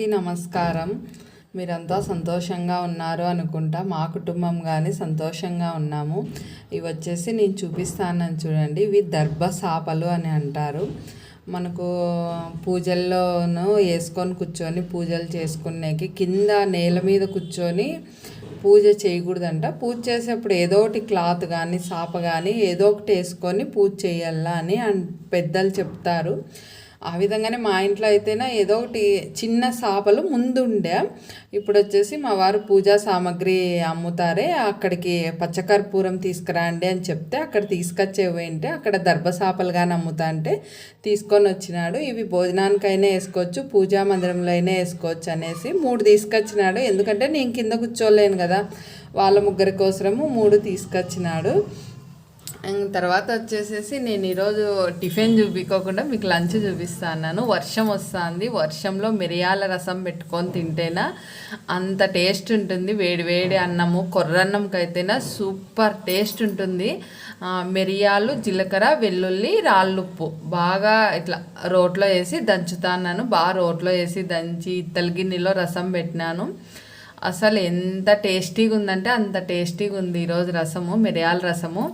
అందరికీ నమస్కారం. మీరంతా సంతోషంగా ఉన్నారు అనుకుంటా. మా కుటుంబం కానీ సంతోషంగా ఉన్నాము. ఇవి వచ్చేసి నేను చూపిస్తానని చూడండి. ఇవి దర్భ సాపలు అని అంటారు. మనకు పూజల్లోనూ వేసుకొని కూర్చొని పూజలు చేసుకునేకి కింద నేల మీద కూర్చొని పూజ చేయకూడదంట. పూజ చేసేప్పుడు ఏదో ఒకటి క్లాత్ కానీ సాప కానీ ఏదో ఒకటి వేసుకొని పూజ చేయాలా అని పెద్దలు చెప్తారు. ఆ విధంగానే మా ఇంట్లో అయితేనే ఏదో ఒకటి చిన్న సాపలు ముందుండే. ఇప్పుడు వచ్చేసి మా వారు పూజా సామాగ్రి అమ్ముతారే అక్కడికి పచ్చకర్పూరం తీసుకురండి అని చెప్తే అక్కడ తీసుకొచ్చేవేంటి అక్కడ దర్భసాపలు కానీ అమ్ముతా అంటే తీసుకొని వచ్చినాడు. ఇవి భోజనానికైనా వేసుకోవచ్చు పూజా మందిరంలో అయినా వేసుకోవచ్చు అనేసి మూడు తీసుకొచ్చినాడు. ఎందుకంటే నేను కింద కూర్చోలేను కదా వాళ్ళ ముగ్గురి కోసము మూడు తీసుకొచ్చినాడు. తర్వాత వచ్చేసేసి నేను ఈరోజు టిఫిన్ చూపించకుండా మీకు లంచ్ చూపిస్తాను వర్షం వస్తుంది. వర్షంలో మిరియాల రసం పెట్టుకొని తింటేనా అంత టేస్ట్ ఉంటుంది. వేడి వేడి అన్నము కొర్రన్నంకి అయితేనా సూపర్ టేస్ట్ ఉంటుంది. మిరియాలు జీలకర్ర వెల్లుల్లి రాళ్ళుప్పు. బాగా ఇట్లా రోట్లో వేసి దంచుతాను బాగా రోట్లో వేసి దంచి ఇత్తలి గిన్నెలో రసం పెట్టినాను. అసలు ఎంత టేస్టీగా ఉందంటే అంత టేస్టీగా ఉంది ఈరోజు రసము మిరియాల రసము.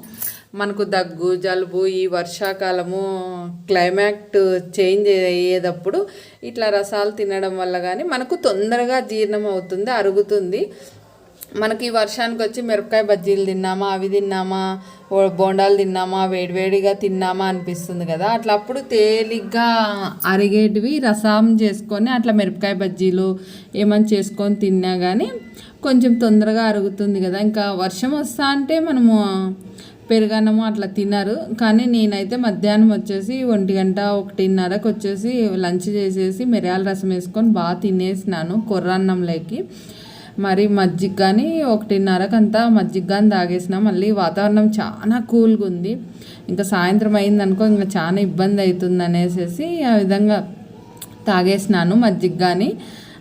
మనకు దగ్గు జలుబు ఈ వర్షాకాలము క్లైమాక్ట్ చేంజ్ అయ్యేటప్పుడు ఇట్లా రసాలు తినడం వల్ల కానీ మనకు తొందరగా జీర్ణం అవుతుంది అరుగుతుంది. మనకి వర్షానికి వచ్చి మిరపకాయ బజ్జీలు తిన్నామా అవి తిన్నామా ఓ బోండాలు తిన్నామా వేడివేడిగా తిన్నామా అనిపిస్తుంది కదా. అట్లా అప్పుడు తేలిగ్గా అరిగేటివి రసం చేసుకొని అట్లా మిరపకాయ బజ్జీలు ఏమైనా చేసుకొని తిన్నా కానీ కొంచెం తొందరగా అరుగుతుంది కదా. ఇంకా వర్షం వస్తా అంటే మనము పెరుగన్నము అట్లా తినరు. కానీ నేనైతే మధ్యాహ్నం వచ్చేసి ఒంటి గంట ఒకటిన్నరకు వచ్చేసి లంచ్ చేసేసి మిరియాల రసం వేసుకొని బాగా తినేసినాను కొర్రన్నంలోకి మరి మజ్జిగ కానీ ఒకటిన్నరకు అంతా మజ్జిగ కానీ తాగేసినా మళ్ళీ వాతావరణం చాలా కూల్గా ఉంది ఇంకా సాయంత్రం అయిందనుకో ఇంకా చాలా ఇబ్బంది అవుతుంది అనేసి ఆ విధంగా తాగేసినాను మజ్జిగ కానీ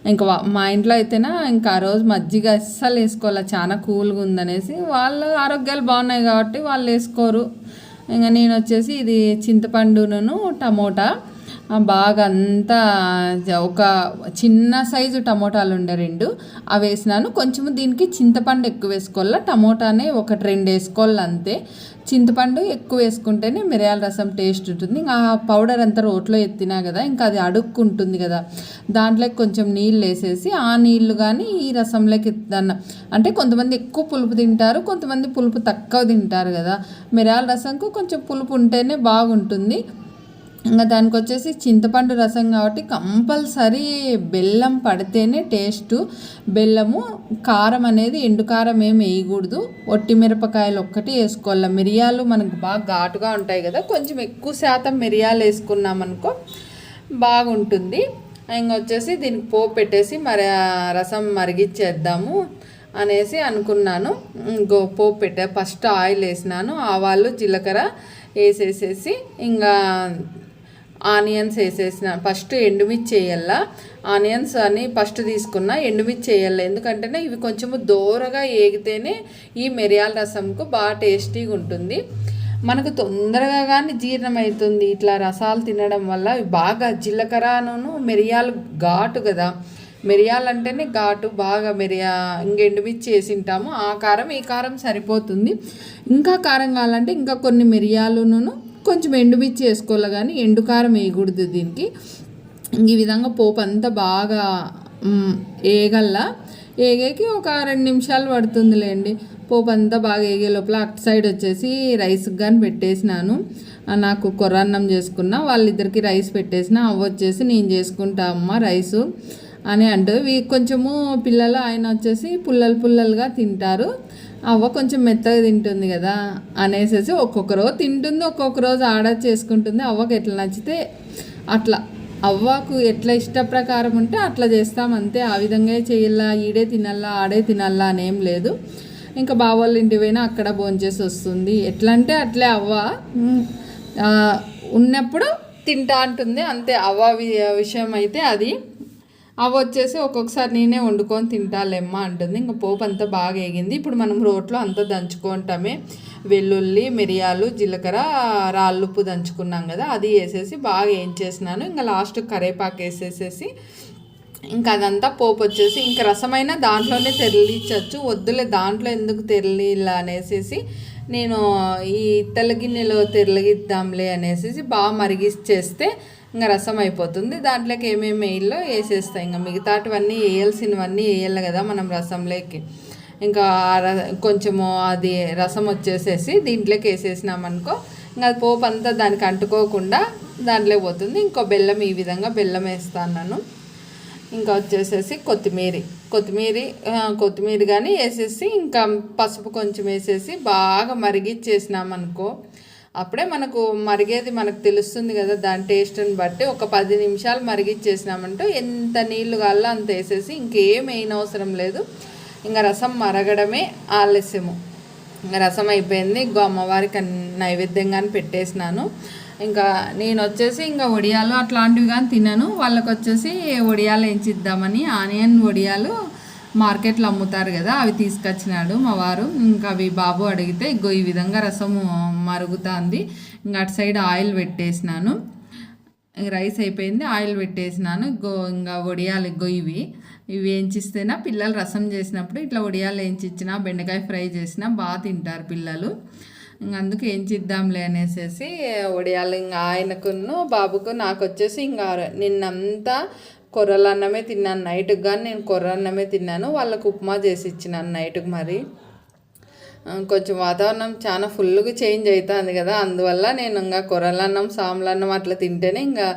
ఇంకా మా ఇంట్లో అయితేనా ఇంకా ఆ రోజు మజ్జిగ అస్సలు వేసుకోవాలి చాలా కూల్గా ఉందనేసి వాళ్ళ ఆరోగ్యాలు బాగున్నాయి కాబట్టి వాళ్ళు వేసుకోరు. ఇంకా నేను వచ్చేసి ఇది చింతపండును టమోటా బాగా అంతా ఒక చిన్న సైజు టమోటాలు ఉండే రెండు. అవి వేసినాను. కొంచెము దీనికి చింతపండు ఎక్కువ వేసుకోవాలా? టమోటానే ఒకటి రెండు వేసుకోవాలి అంతే. చింతపండు ఎక్కువ వేసుకుంటేనే మిరియాల రసం టేస్ట్ ఉంటుంది. ఇంకా ఆ పౌడర్ అంతా రోట్లో ఎత్తినా కదా ఇంకా అది అడుక్కుంటుంది కదా. దాంట్లోకి కొంచెం నీళ్ళు వేసేసి ఆ నీళ్ళు కానీ ఈ రసంలోకి ఎత్తాను అంటే కొంతమంది ఎక్కువ పులుపు తింటారు కొంతమంది పులుపు తక్కువ తింటారు కదా. మిరియాల రసంకు కొంచెం పులుపు ఉంటేనే బాగుంటుంది. ఇంకా దానికి వచ్చేసి చింతపండు రసం కాబట్టి కంపల్సరీ బెల్లం పడితేనే టేస్ట్. బెల్లము కారం అనేది ఎండు కారం ఏం వేయకూడదు. ఒట్టి మిరపకాయలు ఒక్కటి వేసుకోవాలి. మిరియాలు మనకు బాగా ఘాటుగా ఉంటాయి కదా. కొంచెం ఎక్కువ శాతం మిరియాలు వేసుకున్నామనుకో బాగుంటుంది. ఇంకా వచ్చేసి దీనికి పోపు పెట్టేసి మరి రసం మరిగిచ్చేద్దాము అనేసి అనుకున్నాను. ఇంకో పోపు పెట్టా. ఫస్ట్ ఆయిల్ వేసినాను. ఆవాలు జీలకర్ర వేసేసేసి ఇంకా ఆనియన్స్ వేసేసిన ఫస్ట్ ఎండుమిర్చి వేయాల ఆనియన్స్ అని ఫస్ట్ తీసుకున్న ఎండుమిర్చి వేయాలి ఎందుకంటేనే ఇవి కొంచెము దోరగా ఏగితేనే ఈ మిరియాల రసంకు బాగా టేస్టీగా ఉంటుంది. మనకు తొందరగా కానీ జీర్ణం అవుతుంది. ఇట్లా రసాలు తినడం వల్ల బాగా జీలకర్రను మిరియాలు ఘాటు కదా. మిరియాలు అంటేనే ఘాటు బాగా మిరియా ఇంకెండుమిర్చి వేసింటాము ఆ కారం ఈ కారం సరిపోతుంది. ఇంకా కారం కావాలంటే ఇంకా కొన్ని మిరియాలును కొంచెం ఎండుమిర్చి వేసుకోవాలి కానీ ఎండు కారం వేయకూడదు దీనికి. ఈ విధంగా పోపు అంతా బాగా మ్, ఏగేకి ఒక రెండు నిమిషాలు పడుతుందిలేండి. పోపు అంతా బాగా ఏగే లోపల అటు సైడ్ వచ్చేసి రైస్కి కానీ పెట్టేసినాను. నాకు కొర్రన్నం చేసుకున్న వాళ్ళిద్దరికి రైస్ పెట్టేసిన అవి వచ్చేసి నేను చేసుకుంటా అమ్మ రైసు అని అంటూ కొంచెము పిల్లలు ఆయన వచ్చేసి పుల్లలు పుల్లలుగా తింటారు. అవ్వ కొంచెం మెత్తగా తింటుంది కదా అనేసి ఒక్కొక్క రోజు తింటుంది ఒక్కొక్క రోజు ఆర్డర్ చేసుకుంటుంది. అవ్వకి ఎట్లా నచ్చితే అట్లా. అవ్వకు ఎట్లా ఇష్ట ప్రకారం ఉంటే అట్లా చేస్తాం అంతే. ఆ విధంగా చేయాలా ఈడే తినాలా ఆడే తినాలా అనేం లేదు. ఇంకా బావోళ్ళ ఇంటి పోయినా అక్కడ భోంచేసి వస్తుంది. ఎట్లా అంటే అట్లే అవ్వ ఉన్నప్పుడు తింటా అంటుంది. అంతే. అవ్వ వి- విషయం అయితే అది. అవి వచ్చేసి ఒక్కొక్కసారి నేనే వండుకొని తింటాలేమ్మా అంటుంది. ఇంకా పోపు అంతా బాగా వేగింది ఇప్పుడు మనం రోట్లో అంతా దంచుకుంటామే. వెల్లుల్లి మిరియాలు జీలకర్ర రాళ్ళుప్పు దంచుకున్నాం కదా అది వేసేసి బాగా వేయించేసినాను ఇంకా లాస్ట్ కరేపాకు వేసేసేసి ఇంకా అదంతా పోపు వచ్చేసి ఇంకా రసమైన దాంట్లోనే తెరలిచ్చచ్చు. వద్దులే దాంట్లో ఎందుకు తెరలిలా అనేసి నేను ఈ ఇత్తల గిన్నెలో తెరలిగిద్దాంలే అనేసి బాగా మరిగిచ్చేస్తే ఇంకా రసం అయిపోతుంది. దాంట్లోకి ఏమేమి వేయాలో వేసేస్తాయి ఇంకా మిగతాటివన్నీ వేయాల్సినవన్నీ వేయాలి కదా మనం రసంలోకి. ఇంకా ర- కొంచెము అది రసం వచ్చేసేసి దీంట్లోకి వేసేసినామనుకో ఇంకా పోపు అంతా దానికి అంటుకోకుండా దాంట్లో పోతుంది. ఇంకో బెల్లం ఈ విధంగా బెల్లం వేస్తాను ఇంకా వచ్చేసేసి కొత్తిమీర. కొత్తిమీర కొత్తిమీర కానీ వేసేసి ఇంకా పసుపు కొంచెం వేసేసి బాగా మరిగిచ్చేసినామనుకో అప్పుడే మనకు మరిగేది మనకు తెలుస్తుంది కదా దాని టేస్ట్ని బట్టి ఒక పది నిమిషాలు మరిగిచ్చేసినామంటే ఎంత నీళ్ళు కావాలో అంత వేసేసి ఇంకేం వేయన అవసరం లేదు. ఇంకా రసం మరగడమే ఆలస్యము. ఇంకా రసం అయిపోయింది ఇంకో అమ్మవారికి నైవేద్యంగా పెట్టేసినాను. ఇంకా నేను వచ్చేసి ఇంకా వడియాలు అట్లాంటివి కానీ తినను. వాళ్ళకి వచ్చేసి వడియాలు వేయించిద్దామని ఆనియన్ వడియాలు మార్కెట్లో అమ్ముతారు కదా అవి తీసుకొచ్చినాడు మా వారు. ఇంకా అవి బాబు అడిగితే ఇగో ఈ విధంగా రసం మరుగుతుంది ఇంకా అటు సైడ్ ఆయిల్ పెట్టేసినాను. ఇంక రైస్ అయిపోయింది ఆయిల్ పెట్టేసినాను. గో ఇంకా వడియాలు ఇగో ఇవి. ఇవి వేయించిస్తేనా పిల్లలు రసం చేసినప్పుడు ఇట్లా వడియాలు వేయించిచ్చినా బెండకాయ ఫ్రై చేసినా బాగా తింటారు పిల్లలు. ఇంక అందుకు చేద్దాంలే అనేసి వడియాలు ఇంకా ఆయనకును బాబుకు నాకు వచ్చేసి ఇంకా నిన్నంతా కొర్రల అన్నమే తిన్నాను. నైట్కి కానీ నేను కొర్ర అన్నమే తిన్నాను. వాళ్ళకు ఉప్మా చేసి ఇచ్చినాను నైట్కి మరి. కొంచెం వాతావరణం చాలా ఫుల్గా చేంజ్ అవుతుంది కదా. అందువల్ల నేను ఇంకా కొరలన్నం సాంలన్నం అట్లా తింటేనే ఇంకా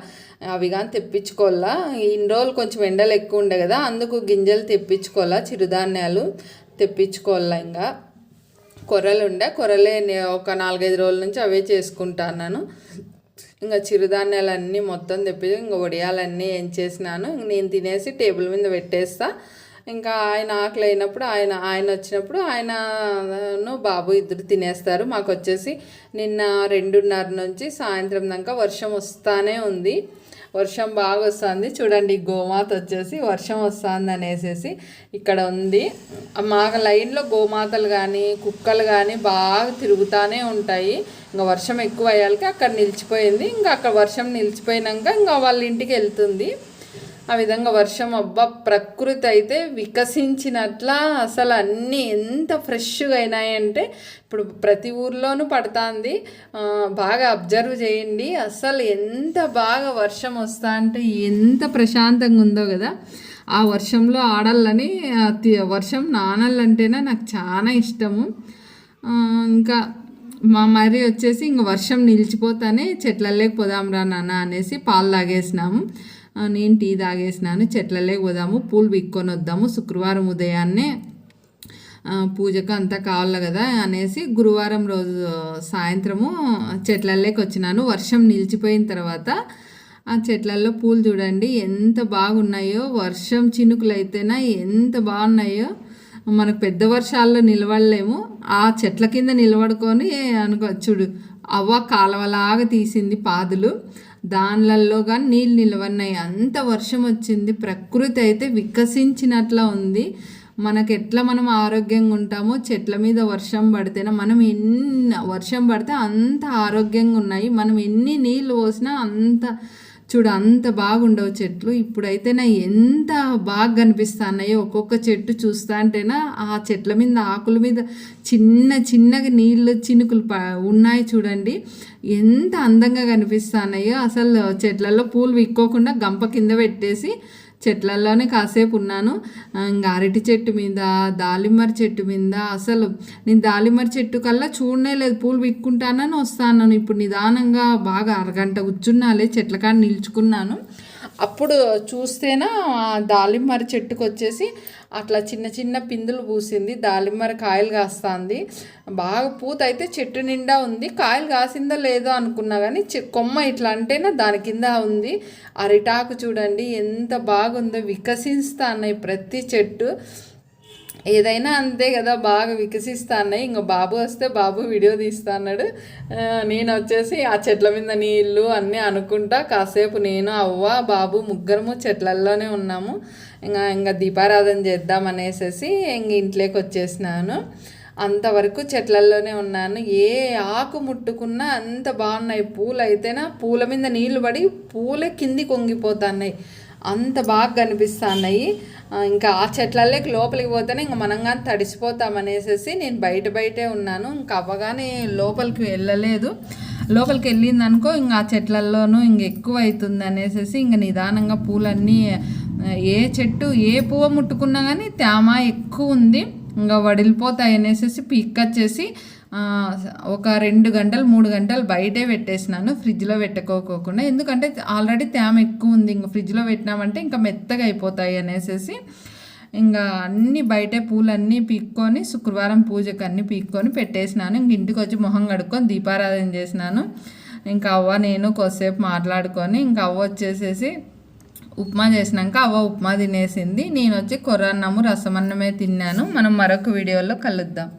అవి కానీ తెప్పించుకోవాలా. ఇన్ని రోజులు కొంచెం ఎండలు ఎక్కువ ఉండే కదా అందుకు గింజలు తెప్పించుకోవాలా చిరుధాన్యాలు తెప్పించుకోవాలా ఇంకా. కొర్రలు ఉండే కొర్రలే ఒక నాలుగైదు రోజుల నుంచి అవే చేసుకుంటాను ఇంకా చిరుధాన్యాలన్నీ మొత్తం తెప్పి ఇంకా వడియాలన్నీ ఏం చేసినాను ఇంక నేను తినేసి టేబుల్ మీద పెట్టేస్తా. ఇంకా ఆయన ఆకలి అయినప్పుడు ఆయన ఆయన వచ్చినప్పుడు ఆయనను బాబు ఇద్దరు తినేస్తారు. మాకు వచ్చేసి నిన్న రెండున్నర నుంచి సాయంత్రం దాకా వర్షం వస్తానే ఉంది. వర్షం బాగా వస్తుంది. చూడండి గోమాత వచ్చేసి వర్షం వస్తుంది అనేసి ఇక్కడ ఉంది. మాకు లైన్లో గోమాతలు కానీ కుక్కలు కానీ బాగా తిరుగుతూనే ఉంటాయి. ఇంకా వర్షం ఎక్కువ అయ్యాలకి అక్కడ నిలిచిపోయింది. ఇంకా అక్కడ వర్షం నిలిచిపోయినాక ఇంకా వాళ్ళ ఇంటికి వెళ్తుంది. ఆ విధంగా వర్షం అబ్బా ప్రకృతి అయితే వికసించినట్లా అసలు అన్నీ ఎంత ఫ్రెష్గా అయినాయంటే ఇప్పుడు ప్రతి ఊర్లోనూ పడుతుంది. బాగా అబ్జర్వ్ చేయండి. అసలు ఎంత బాగా వర్షం వస్తా అంటే ఎంత ప్రశాంతంగా ఉందో కదా. ఆ వర్షంలో ఆడాలని వర్షం నానాలంటేనే నాకు చాలా ఇష్టము. ఇంకా మా మరి వచ్చేసి ఇంక వర్షం నిలిచిపోతానే చెట్లలోకి పోదాం రా నాన్న అనేసి పాలు తాగేసినాము. నేను టీ తాగేసినాను చెట్లలే పోదాము పూలు బిక్కొని వద్దాము శుక్రవారం ఉదయాన్నే పూజకు అంతా కావాలి కదా అనేసి గురువారం రోజు సాయంత్రము చెట్లలోకి వచ్చినాను. వర్షం నిలిచిపోయిన తర్వాత ఆ చెట్లల్లో పూలు చూడండి ఎంత బాగున్నాయో వర్షం చినుకులు అయితేనా ఎంత బాగున్నాయో. మనకు పెద్ద వర్షాల్లో నిలబడలేము ఆ చెట్ల కింద నిలబడుకొని అనుకో చూడు అవ్వ కాలవలాగా తీసింది పాదులు. దానిలలో కానీ నీళ్ళు నిలవన్నాయి. అంత వర్షం వచ్చింది. ప్రకృతి అయితే వికసించినట్లా ఉంది. మనకు ఎట్లా మనం ఆరోగ్యంగా ఉంటామో చెట్ల మీద వర్షం పడితేనే మనం ఎన్ని వర్షం పడితే అంత ఆరోగ్యంగా ఉన్నాయి. మనం ఎన్ని నీళ్ళు పోసినా అంత చూడు అంత బాగుండవు చెట్లు. ఇప్పుడైతే నా ఎంత బాగా కనిపిస్తున్నాయో ఒక్కొక్క చెట్టు చూస్తా అంటేనా ఆ చెట్ల మీద ఆకుల మీద చిన్న చిన్నగా నీళ్ళు చినుకులు ప ఉన్నాయి చూడండి. ఎంత అందంగా కనిపిస్తున్నాయో. అసలు చెట్లలో పూలు విక్కోకుండా గంప కింద పెట్టేసి చెట్లల్లోనే కాసేపు ఉన్నాను. ఇంకా అరటి చెట్టు మీద దాలిమర చెట్టు మీద అసలు నేను దాలిమర చెట్టు కల్లా చూడనే లేదు. పూలు విక్కుంటానని వస్తాను. ఇప్పుడు నిదానంగా బాగా అరగంట కూర్చున్నాలే చెట్ల కాడ నిల్చుకున్నాను. అప్పుడు చూస్తేనా ఆ దాలిమర చెట్టుకు వచ్చేసి అట్లా చిన్న చిన్న పిందులు పూసింది. దాలిమ్మర కాయలు కాస్తుంది. బాగా పూత అయితే చెట్టు నిండా ఉంది. కాయలు కాసిందో లేదో అనుకున్నా కానీ చె- కొమ్మ ఇట్లా అంటేనా దాని కింద ఉంది. అరిటాకు చూడండి ఎంత బాగుందో. వికసిస్తా ప్రతి చెట్టు. ఏదైనా అంతే కదా బాగా వికసిస్తాన్నాయి. ఇంకా బాబు వస్తే బాబు వీడియో తీస్తా అన్నాడు నేను వచ్చేసి ఆ చెట్ల మీద నీళ్ళు అన్నీ అనుకుంటా. కాసేపు నేను అవ్వ బాబు ముగ్గురము చెట్లల్లోనే ఉన్నాము. ఇంకా ఇంకా దీపారాధన చేద్దాం అనేసి ఇంక ఇంట్లోకి వచ్చేసినాను. అంతవరకు చెట్లల్లోనే ఉన్నాను. ఏ ఆకు ముట్టుకున్నా అంత బాగున్నాయి. పూలు అయితేనా పూల మీద నీళ్ళు పడి పూలే కింది కొంగిపోతున్నాయి అంత బాగా కనిపిస్తున్నాయి. ఇంకా ఆ చెట్లలోకి లోపలికి పోతేనే ఇంకా మనం కానీ తడిసిపోతాం అనేసి నేను బయట బయటే ఉన్నాను. ఇంకా అవ్వగానే లోపలికి వెళ్ళలేదు. లోపలికి వెళ్ళింది అనుకో ఇంకా ఆ చెట్లల్లోనూ ఇంక ఎక్కువ అవుతుంది అనేసి ఇంకా నిదానంగా పూలన్నీ ఏ చెట్టు ఏ పువ్వు ముట్టుకున్నా కానీ తేమ ఎక్కువ ఉంది. ఇంకా వడిలిపోతాయి అనేసి పీక్కచ్చేసి వచ్చేసి ఒక రెండు గంటలు మూడు గంటలు బయటే పెట్టేసినాను ఫ్రిడ్జ్లో పెట్టుకోకోకుండా. ఎందుకంటే ఆల్రెడీ తేమ ఎక్కువ ఉంది ఇంకా ఫ్రిడ్జ్లో పెట్టినామంటే ఇంకా మెత్తగా అయిపోతాయి అనేసి ఇంకా అన్ని బయటే పూలన్నీ పీక్కొని శుక్రవారం పూజకు అన్ని పీక్కొని పెట్టేసినాను. ఇంక ఇంటికి వచ్చి మొహం కడుక్కొని దీపారాధన చేసినాను. ఇంకా అవ్వ నేను కొద్దిసేపు మాట్లాడుకొని ఇంకా అవ్వ వచ్చేసేసి ఉప్మా చేసినాక అవ్వ ఉప్మా తినేసింది. నేను వచ్చి కొర్రన్నము రసమన్నమే తిన్నాను. మనం మరొక వీడియోలో కలుద్దాం.